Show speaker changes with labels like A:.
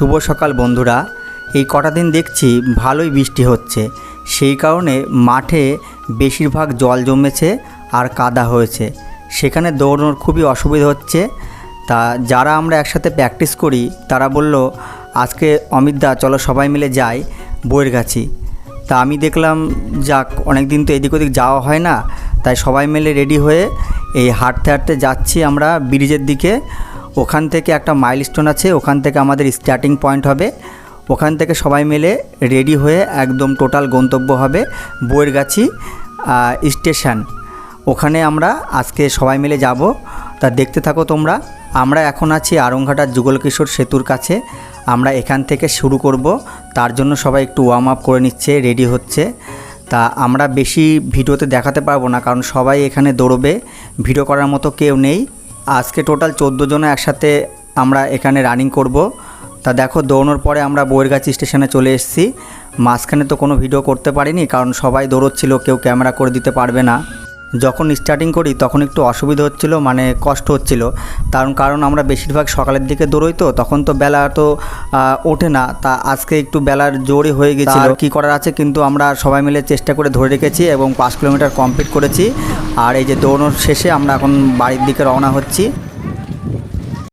A: শুভ সকাল বন্ধুরা। এই কটা দিন দেখছি ভালোই বৃষ্টি হচ্ছে। সেই কারণে মাঠে বেশিরভাগ জল জমেছে আর কাদা হয়েছে। সেখানে দৌড়ানোর খুবই অসুবিধা হচ্ছে। তা যারা আমরা একসাথে প্র্যাকটিস করি, তারা বলল, আজকে অমিতদা চলো সবাই মিলে যাই বইয়ের গাছি তা আমি দেখলাম, যাক অনেক দিন তো এদিক ওদিক যাওয়া হয় না। তাই সবাই মিলে রেডি হয়ে এই হাঁটতে হাঁটতে যাচ্ছি আমরা ব্রিজের দিকে। ওখান থেকে একটা মাইলস্টোন আছে, ওখান থেকে আমাদের স্টার্টিং পয়েন্ট হবে। ওখান থেকে সবাই মিলে রেডি হয়ে একদম টোটাল গন্তব্য হবে বইয়েরগাছি স্টেশন ওখানে আমরা আজকে সবাই মিলে যাব। তা দেখতে থাকো তোমরা। আমরা এখন আছি আরংঘাটার যুগলকিশোর সেতুর কাছে। আমরা এখান থেকে শুরু করব। তার জন্য সবাই একটু ওয়ার্ম আপ করে নিচ্ছে রেডি হচ্ছে। তা আমরা বেশি ভিডিওতে দেখাতে পারব না, কারণ সবাই এখানে দৌড়বে। ভিডিও করার মতো কেউ নেই। আজকে টোটাল চোদ্দ জন একসাথে আমরা এখানে রানিং করব। তা দেখো, দৌড়নোর পরে আমরা বইয়েরগাছি স্টেশনে চলে এসেছি। মাঝখানে তো কোনো ভিডিও করতে পারিনি, কারণ সবাই দৌড়চ্ছিল, কেউ ক্যামেরা করে দিতে পারবে না। যখন স্টার্টিং করি তখন একটু অসুবিধা হচ্ছিল মানে কষ্ট হচ্ছিল। কারণ কারণ আমরা বেশিরভাগ সকালের দিকে দৌড়ই তো তখন তো বেলা তো ওঠে না। তা আজকে একটু বেলার জোরই হয়ে গেছিল। কি করার আছে কিন্তু আমরা সবাই মিলে চেষ্টা করে ধরে রেখেছি এবং পাঁচ কিলোমিটার কমপ্লিট করেছি। আর এই যে দৌড়ানোর শেষে আমরা এখন বাড়ির দিকে রওনা হচ্ছি।